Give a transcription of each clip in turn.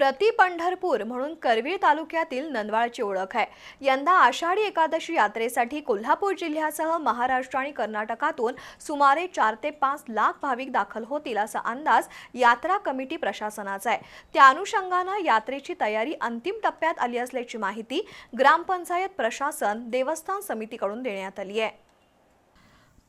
प्रति पंढरपूर म्हणून करवीर तालुक्यातील नंदवाळची ओळख आहे. यंदा आषाढी एकादशी यात्रेसाठी कोल्हापूर जिल्ह्यासह महाराष्ट्र आणि कर्नाटकातून सुमारे चार ते पाच लाख भाविक दाखल होतील असा अंदाज यात्रा कमिटी प्रशासनाचा आहे. त्या अनुषंगानं यात्रेची तयारी अंतिम टप्प्यात आली असल्याची माहिती ग्रामपंचायत प्रशासन देवस्थान समितीकडून देण्यात आली आहे.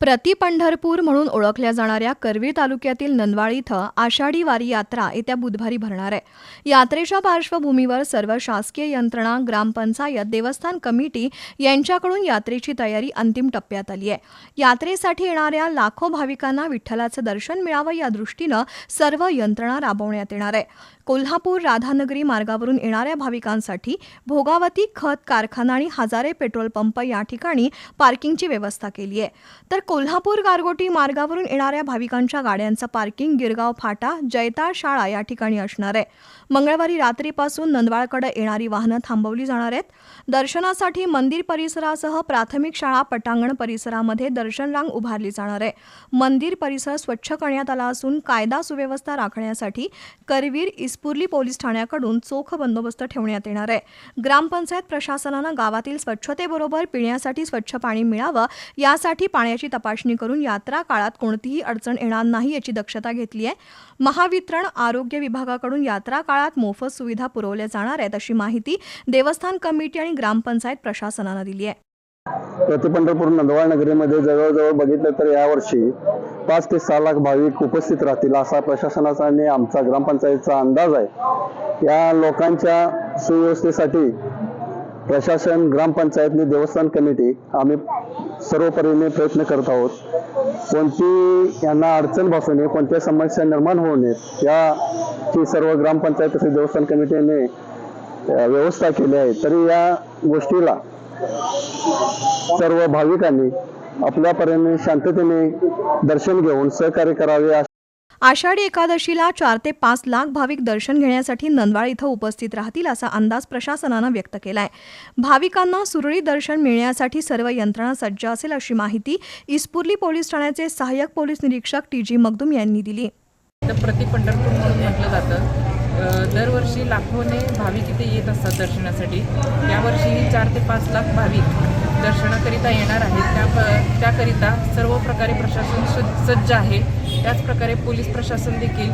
प्रति पंढरपूर म्हणून ओळखल्या जाणाऱ्या करवीर तालुक्यातील नंदवाळ इथं आषाढी वारी यात्रा येत्या बुधवारी भरणार आहे. यात्रेच्या पार्श्वभूमीवर सर्व शासकीय यंत्रणा ग्रामपंचायत देवस्थान कमिटी यांच्याकडून यात्रेची तयारी अंतिम टप्प्यात आली आहे. यात्रेसाठी येणाऱ्या लाखो भाविकांना विठ्ठलाचं दर्शन मिळावं या दृष्टीनं सर्व यंत्रणा राबवण्यात येणार आहे. कोल्हापूर राधानगरी मार्गावरून येणाऱ्या भाविकांसाठी भोगावती खत कारखाना आणि हजारे पेट्रोल पंप या ठिकाणी पार्किंगची व्यवस्था केली आहे. तर कोल्हापूर गारगोटी मार्गावरून येणाऱ्या भाविकांच्या गाड्यांचं पार्किंग गिरगाव फाटा जैताळ शाळा या ठिकाणी असणार आहे. मंगळवारी रात्रीपासून नंदवाळकडे येणारी वाहनं थांबवली जाणार आहेत. दर्शनासाठी मंदिर परिसरासह प्राथमिक शाळा पटांगण परिसरामध्ये दर्शन रांग उभारली जाणार आहे. मंदिर परिसर स्वच्छ करण्यात आला असून कायदा सुव्यवस्था राखण्यासाठी करवीर इस्पुर्ली पोलीस ठाण्याकडून चोख बंदोबस्त ठेवण्यात येणार आहे. ग्रामपंचायत प्रशासनानं गावातील स्वच्छतेबरोबर पिण्यासाठी स्वच्छ पाणी मिळावं यासाठी पाण्याची तपासणी करून यात्रा काळात कोणतीही अडचण येणार नाही याची दक्षता घेतली आहे. महावितरण आरोग्य विभागाकडून यात्रा काळात मोफत सुविधा पुरवल्या जाणार आहेत अशी माहिती देवस्थान कमिटी आणि ग्रामपंचायत प्रशासनानं दिली आहे. प्रति पंढरपूर नंदवाळ नगरीमध्ये जवळजवळ बघितलं तर यावर्षी पाच ते सहा लाख भाविक उपस्थित राहतील असा प्रशासनाचा आणि आमचा ग्रामपंचायतचा अंदाज आहे. या लोकांच्या सुव्यवस्थेसाठी प्रशासन ग्रामपंचायतनी देवस्थान कमिटी आम्ही सर्व परीने प्रयत्न करत आहोत. कोणती यांना अडचण भासू नये कोणत्या समस्या निर्माण होऊ नयेत याची सर्व ग्रामपंचायत तसेच देवस्थान कमिटीने व्यवस्था केली आहे. तरी या गोष्टीला सर्व भाविकांनी आपल्या परीने शांततेने दर्शन घेऊन सहकार्य करावे आषाढी एकादशीला चार ते पाच लाख भाविक दर्शन घेण्यासाठी नंदवाळ इथं उपस्थित राहतील असा अंदाज प्रशासनानं व्यक्त केला आहे भाविकांना सुरळीत दर्शन मिळण्यासाठी सर्व यंत्रणा सज्ज असेल अशी माहिती इस्पुर्ली पोलीस ठाण्याचे सहाय्यक पोलीस निरीक्षक टी जी मगदूम यांनी दिली. प्रति पंढरपूर म्हणून म्हटलं जातं. दरवर्षी लाखोने भाविक इथे येत असतात दर्शनासाठी. यावर्षीही चार ते पाच लाख भाविक दर्शनाकरिता येणार आहेत. त्या प त्याकरिता सर्व प्रकारे प्रशासन सज्ज सज्ज आहे. त्याचप्रकारे पोलीस प्रशासन देखील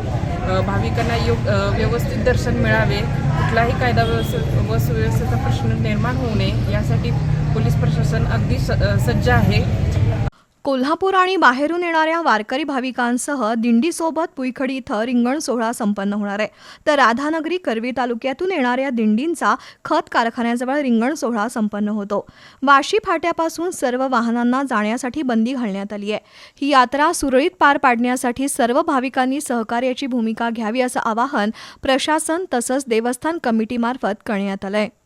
भाविकांना योग व्यवस्थित दर्शन मिळावे. कुठलाही कायदा व्यवस्थ व सुव्यवस्थेचा प्रश्न निर्माण होऊ नये. यासाठी पोलीस प्रशासन अगदी स सज्ज आहे. कोल्हापूर आणि बाहेरून येणाऱ्या वारकरी भाविकांसह दिंडीसोबत पुईखडी इथं रिंगण सोहळा संपन्न होणार आहे. तर राधानगरी करवी तालुक्यातून येणाऱ्या दिंडींचा खत कारखान्याजवळ रिंगण सोहळा संपन्न होतो. वाशी फाट्यापासून सर्व वाहनांना जाण्यासाठी बंदी घालण्यात आली आहे. ही यात्रा सुरळीत पार पाडण्यासाठी सर्व भाविकांनी सहकार्याची भूमिका घ्यावी असं आवाहन प्रशासन तसंच देवस्थान कमिटीमार्फत करण्यात आलं आहे